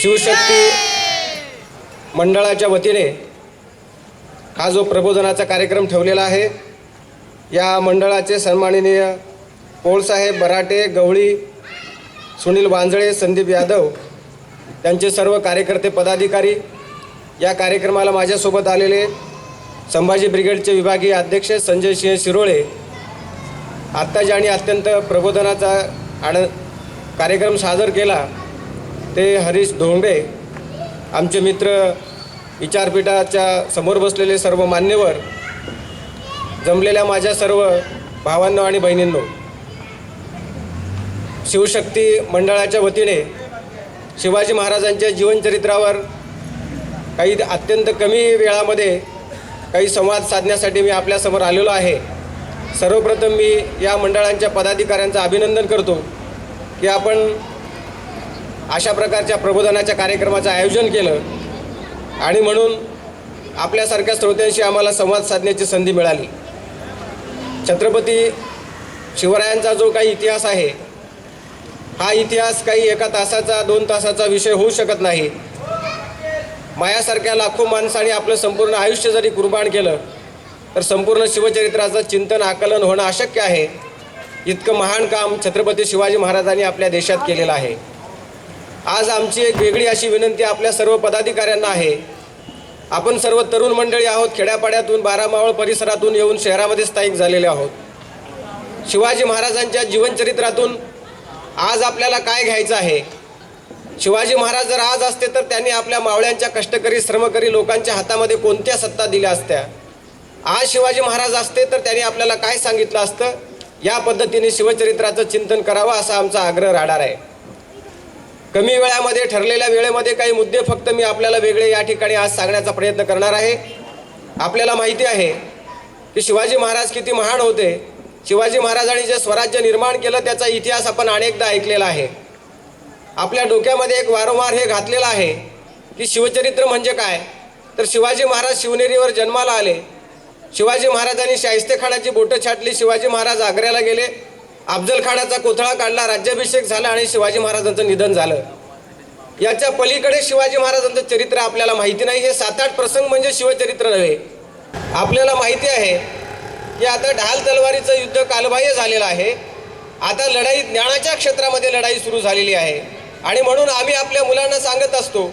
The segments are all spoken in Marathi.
शिवशक्ती मंडळाच्या वतीने हा जो प्रबोधनाचा कार्यक्रम ठेवलेला आहे या मंडळाचे सन्माननीय पोळसाहेब बराटे गवळी सुनील वांजळे संदीप यादव त्यांचे सर्व कार्यकर्ते पदाधिकारी या कार्यक्रमाला माझ्यासोबत आलेले संभाजी ब्रिगेडचे विभागीय अध्यक्ष संजय सिंह शिरोळे आत्ताच्या आणि अत्यंत प्रबोधनाचा आण कार्यक्रम सादर केला. ते हरीश धोंडे आमचे मित्र विचारपीठाच्या समोर बसलेले सर्व मान्यवर जमलेल्या माझ्या सर्व भावांनो आणि बहिणींनो शिवशक्ती मंडळाच्या वतीने शिवाजी महाराजांच्या जीवनचरित्रावर काही अत्यंत कमी वेळामध्ये काही संवाद साधण्यासाठी मी आपल्यासमोर आलेलो आहे. सर्वप्रथम मी या मंडळांच्या पदाधिकाऱ्यांचं अभिनंदन करतो की आपण अशा प्रकारच्या प्रबोधनाच्या कार्यक्रमाचं आयोजन केलं. आणि म्हणून आपल्यासारख्या श्रोत्यांशी आम्हाला संवाद साधण्याची संधी मिळाली. छत्रपती शिवरायांचा जो काही इतिहास आहे हा इतिहास काही एका तासाचा दोन तासाचा विषय होऊ शकत नाही. मायासारख्या लाखो माणसाने आपलं संपूर्ण आयुष्य जरी कुर्बान केलं तर संपूर्ण शिवचरित्राचं चिंतन आकलन होणं अशक्य आहे. इतकं महान काम छत्रपती शिवाजी महाराजांनी आपल्या देशात केलेलं आहे. आज आमची एक वेगळी अशी विनंती आपल्या सर्व पदाधिकाऱ्यांना आहे. आपण सर्व तरुण मंडळी आहोत खेड्यापाड्यातून बारामावळ परिसरातून येऊन शहरामध्ये स्थायिक झालेले आहोत. शिवाजी महाराजांच्या जीवनचरित्रातून आज आपल्याला काय घ्यायचं आहे? शिवाजी महाराज जर आज असते तर त्यांनी आपल्या मावळ्यांच्या कष्टकरी श्रमकरी लोकांच्या हातामध्ये कोणत्या सत्ता दिल्या असत्या? आज शिवाजी महाराज असते तर त्यांनी आपल्याला काय सांगितलं असतं? या पद्धतीने शिवचरित्राचं चिंतन करावं असा आमचा आग्रह राहणार आहे. कमी वेळामध्ये ठरलेल्या वेळेमध्ये काही मुद्दे फक्त मी आपल्याला वेगळे या ठिकाणी आज सांगण्याचा प्रयत्न करणार आहे. आपल्याला माहिती आहे की शिवाजी महाराज किती महान होते. शिवाजी महाराजांनी जे स्वराज्य निर्माण केलं त्याचा इतिहास आपण अनेकदा ऐकलेला आहे. आपल्या डोक्यामध्ये एक वारंवार हे घातलेलं आहे की शिवचरित्र म्हणजे काय? तर शिवाजी महाराज शिवनेरीवर जन्माला आले. शिवाजी महाराजांनी शाहिस्तेखानाची बोटं छाटली शिवाजी महाराज आग्र्याला गेले. अफजलखानाचा कोथळा काढला राज्याभिषेक झाला आणि शिवाजी महाराजांचं निधन झालं. याच्या पलीकडे शिवाजी महाराजांचं चरित्र आपल्याला माहिती नाही. हे सात आठ प्रसंग म्हणजे शिवचरित्र नव्हे. आपल्याला माहिती आहे की आता ढाल तलवारीचं युद्ध कालबाह्य झालेलं आहे. आता लढाई ज्ञानाच्या क्षेत्रामध्ये लढाई सुरू झालेली आहे. आणि म्हणून आम्ही आपल्या मुलांना सांगत असतो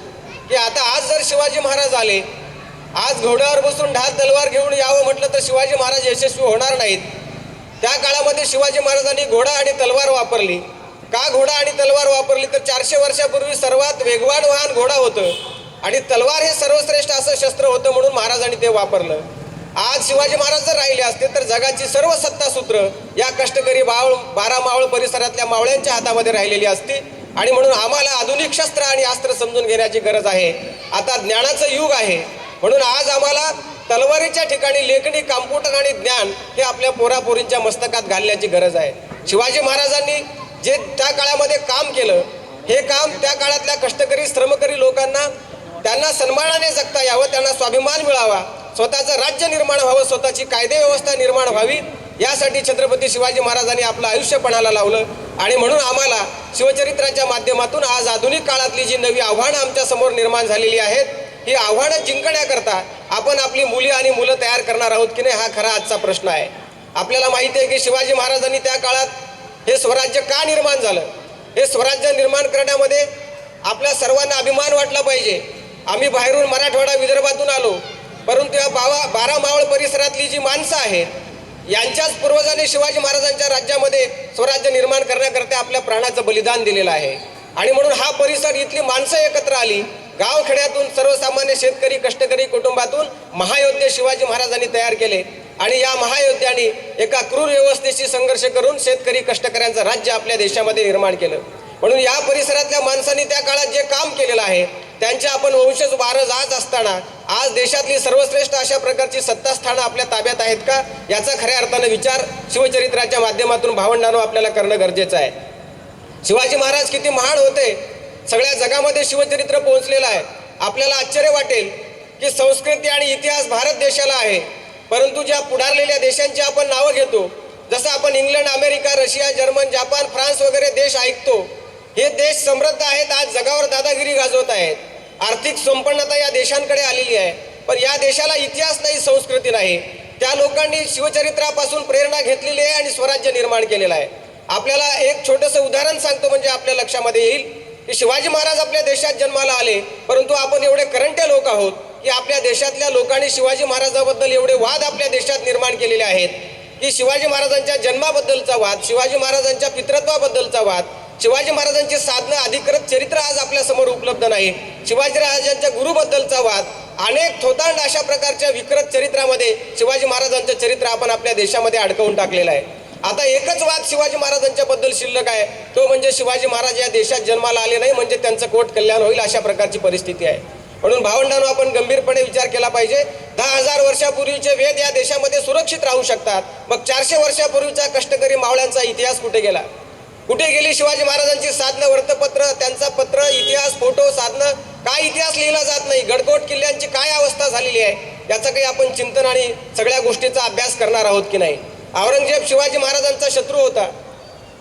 की आता आज जर शिवाजी महाराज आले आज घोड्यावर बसून ढाल तलवार घेऊन यावं म्हटलं तर शिवाजी महाराज यशस्वी होणार नाहीत. त्या काळामध्ये शिवाजी महाराजांनी घोडा आणि तलवार वापरली. का घोडा आणि तलवार वापरली? तर चारशे वर्षापूर्वी सर्वात वेगवान वाहन घोडा होतं. आणि तलवार हे सर्वश्रेष्ठ असं शस्त्र होतं म्हणून महाराजांनी ते वापरलं. आज शिवाजी महाराज जर राहिले असते तर जगाची सर्व सत्तासूत्र या कष्टकरी बावळ बारा मावळ परिसरातल्या मावळ्यांच्या हातामध्ये राहिलेली असती. आणि म्हणून आम्हाला आधुनिक शस्त्र आणि अस्त्र समजून घेण्याची गरज आहे. आता ज्ञानाचं युग आहे. म्हणून आज आम्हाला तलवारीच्या ठिकाणी लेखणी कॉम्प्युटर आणि ज्ञान हे आपल्या पोरापोरींच्या मस्तकात घालण्याची गरज आहे. शिवाजी महाराजांनी जे त्या काळामध्ये काम केलं हे काम त्या काळातल्या कष्टकरी श्रमकरी लोकांना त्यांना सन्मानाने जगता यावं त्यांना स्वाभिमान मिळावा स्वतःचं राज्य निर्माण व्हावं स्वतःची कायदे व्यवस्था निर्माण व्हावी यासाठी छत्रपती शिवाजी महाराजांनी आपलं आयुष्यपणाला लावलं. आणि म्हणून आम्हाला शिवचरित्राच्या माध्यमातून आज आधुनिक काळातली जी नवी आव्हानं आमच्यासमोर निर्माण झालेली आहेत ही आव्हानं जिंकण्याकरता आपण आपली मुली आणि मुलं तयार करणार आहोत की नाही हा खरा आजचा प्रश्न आहे. आपल्याला माहिती आहे की शिवाजी महाराजांनी त्या काळात हे स्वराज्य का निर्माण झालं? हे स्वराज्य निर्माण करण्यामध्ये आपल्या सर्वांना अभिमान वाटला पाहिजे. आम्ही बाहेरून मराठवाडा विदर्भातून आलो परंतु या बावा बारा मावळ परिसरातली जी माणसं आहेत यांच्याच पूर्वजांनी शिवाजी महाराजांच्या राज्यामध्ये स्वराज्य निर्माण करण्याकरता आपल्या प्राणाचं बलिदान दिलेलं आहे. आणि म्हणून हा परिसर इथली माणसं एकत्र आली गावखेड्यातून सर्वसामान्य शेतकरी कष्टकरी कुटुंबातून महायोद्धे शिवाजी महाराजांनी तयार केले. आणि या महायोद्ध्यांनी एका क्रूर व्यवस्थेशी संघर्ष करून शेतकरी कष्टकऱ्यांचं राज्य आपल्या देशामध्ये निर्माण केलं. म्हणून या परिसरातल्या माणसांनी त्या काळात जे काम केलेलं आहे त्यांचे आपण वंशज वारस आज असताना आज देशातली सर्वश्रेष्ठ अशा प्रकारची सत्तास्थानं आपल्या ताब्यात आहेत का याचा खऱ्या अर्थानं विचार शिवचरित्राच्या माध्यमातून भावंडानं आपल्याला करणं गरजेचं आहे. शिवाजी महाराज किती महान होते सगळ्या जगामध्ये शिवचरित्र पोहोचलेलं आहे. आपल्याला आश्चर्य वाटेल की संस्कृती आणि इतिहास भारत देशाला आहे. परंतु ज्या पुढारलेल्या देशांची आपण नावं घेतो जसं आपण England America Russia German Japan France वगैरे देश ऐकतो हे देश समृद्ध आहेत आज जगावर दादागिरी गाजवत आहेत. आर्थिक संपन्नता या देशांकडे आलेली आहे. पण या देशाला इतिहास नाही संस्कृती नाही. त्या लोकांनी शिवचरित्रापासून प्रेरणा घेतलेली आहे आणि स्वराज्य निर्माण केलेलं आहे. आपल्याला एक छोटंसं उदाहरण सांगतो म्हणजे आपल्या लक्षामध्ये येईल. की शिवाजी महाराज आपल्या देशात जन्माला आले परंतु आपण एवढे करंटे लोक आहोत की आपल्या देशातल्या लोकांनी शिवाजी महाराजाबद्दल एवढे वाद आपल्या देशात निर्माण केलेले आहेत की शिवाजी महाराजांच्या जन्माबद्दलचा वाद शिवाजी महाराजांच्या पितृत्वाबद्दलचा वाद शिवाजी महाराजांची साधनं अधिकृत चरित्र आज आपल्यासमोर उपलब्ध नाही. शिवाजी महाराजांच्या गुरुबद्दलचा वाद अनेक थोतांड अशा प्रकारच्या विकृत चरित्रामध्ये शिवाजी महाराजांचं चरित्र आपण आपल्या देशामध्ये अडकवून टाकलेलं आहे. आता एकच वाद शिवाजी महाराजांच्या बद्दल शिल्लक आहे. तो म्हणजे शिवाजी महाराज या देशात जन्माला आले नाही म्हणजे त्यांचं कोट कल्याण होईल अशा प्रकारची परिस्थिती आहे. म्हणून भावंडांनो आपण गंभीरपणे विचार केला पाहिजे. दहा हजार वर्षापूर्वीचे वेद या देशामध्ये सुरक्षित राहू शकतात. मग चारशे वर्षापूर्वीचा कष्टकरी मावळ्यांचा इतिहास कुठे गेला? कुठे गेली शिवाजी महाराजांची साधनं वर्तपत्र त्यांचा पत्र इतिहास फोटो साधनं? काय इतिहास लिहिला जात नाही? गडकोट किल्ल्यांची काय अवस्था झालेली आहे? याचं काही आपण चिंतन आणि सगळ्या गोष्टीचा अभ्यास करणार आहोत की नाही? औरंगजेब शिवाजी महाराजांचा शत्रू होता.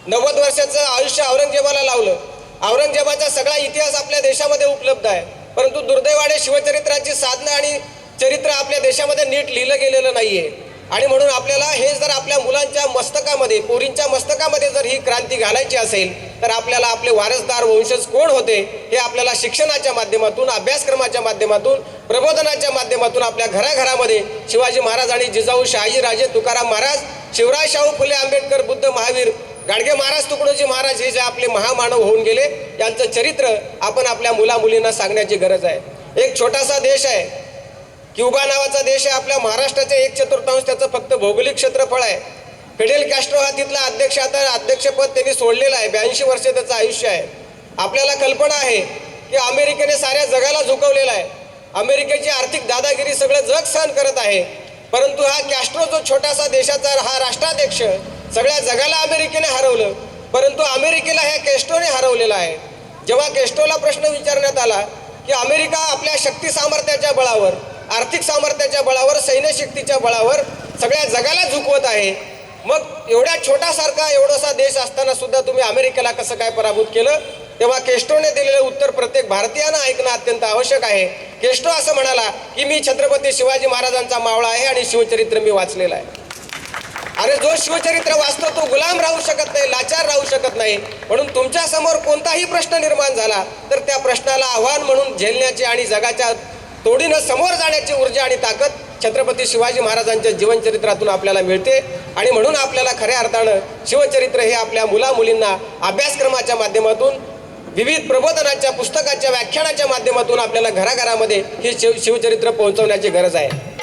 नव्वद वर्षाचं आयुष्य औरंगजेबाला लावलं. औरंगजेबाचा सगळा इतिहास आपल्या देशामध्ये उपलब्ध आहे. परंतु दुर्दैवाने शिवचरित्राची साधना आणि चरित्र आपल्या देशामध्ये नीट लिहिलं गेलेलं नाहीये. आणि म्हणून आपल्याला हे जर आपल्या मुलांच्या मस्तकामध्ये पोरींच्या मस्तकामध्ये जर ही क्रांती घालायची असेल तर आपल्याला आपले वारसदार वंशज कोण होते हे आपल्याला शिक्षणाच्या माध्यमातून अभ्यासक्रमाच्या माध्यमातून प्रबोधनाच्या माध्यमातून आपल्या घराघरामध्ये शिवाजी महाराज आणि जिजाऊ शहाजीराजे तुकाराम महाराज शिवराय शाहू फुले आंबेडकर बुद्ध महावीर गाडगे महाराज तुकडोजी महाराज हे जे आपले महामानव होऊन गेले यांचं चरित्र आपण आपल्या मुला मुलींना सांगण्याची गरज आहे. एक छोटासा देश आहे क्युबा नावाचा देश आहे आपल्या महाराष्ट्राचे एक चतुर्थांश त्याचं फक्त भौगोलिक क्षेत्रफळ आहे. फिडेल कॅस्ट्रो हा तिथला अध्यक्ष आता अध्यक्षपद त्यांनी सोडलेलं आहे ब्याऐंशी वर्ष त्याचं आयुष्य आहे. आपल्याला कल्पना आहे की अमेरिकेने साऱ्या जगाला झुकवलेलं आहे. अमेरिकेची आर्थिक दादागिरी सगळं जग सहन करत आहे. परंतु हा कॅस्ट्रो जो छोटासा देशाचा हा राष्ट्राध्यक्ष सगळ्या जगाला अमेरिकेने हरवलं. परंतु अमेरिकेला ह्या कॅस्ट्रोने हरवलेला आहे. जेव्हा कॅस्ट्रोला प्रश्न विचारण्यात आला की अमेरिका आपल्या शक्ती सामर्थ्याच्या बळावर आर्थिक सामर्थ्याच्या बळावर सैन्यशक्तीच्या बळावर सगळ्या जगाला झुकवत आहे. मग एवढ्या छोटासारखा एवढासा देश असताना सुद्धा तुम्ही अमेरिकेला कसं काय पराभूत केलं? तेव्हा केस्टोने दिलेलं उत्तर प्रत्येक भारतीयानं ऐकणं अत्यंत आवश्यक आहे. केस्टो असं म्हणाला की मी छत्रपती शिवाजी महाराजांचा मावळा आहे आणि शिवचरित्र मी वाचलेलं आहे. अरे जो शिवचरित्र वाचतो तो गुलाम राहू शकत नाही लाचार राहू शकत नाही. म्हणून तुमच्यासमोर कोणताही प्रश्न निर्माण झाला तर त्या प्रश्नाला आव्हान म्हणून झेलण्याची आणि जगाच्या तोडीनं समोर जाण्याची ऊर्जा आणि ताकद छत्रपती शिवाजी महाराजांच्या जीवनचरित्रातून आपल्याला मिळते. आणि म्हणून आपल्याला खऱ्या अर्थानं शिवचरित्र हे आपल्या मुला मुलींना अभ्यासक्रमाच्या माध्यमातून विविध प्रबोधनाच्या पुस्तकाच्या व्याख्यानाच्या माध्यमातून आपल्याला घराघरामध्ये हे शिव शिवचरित्र पोहोचवण्याची गरज आहे.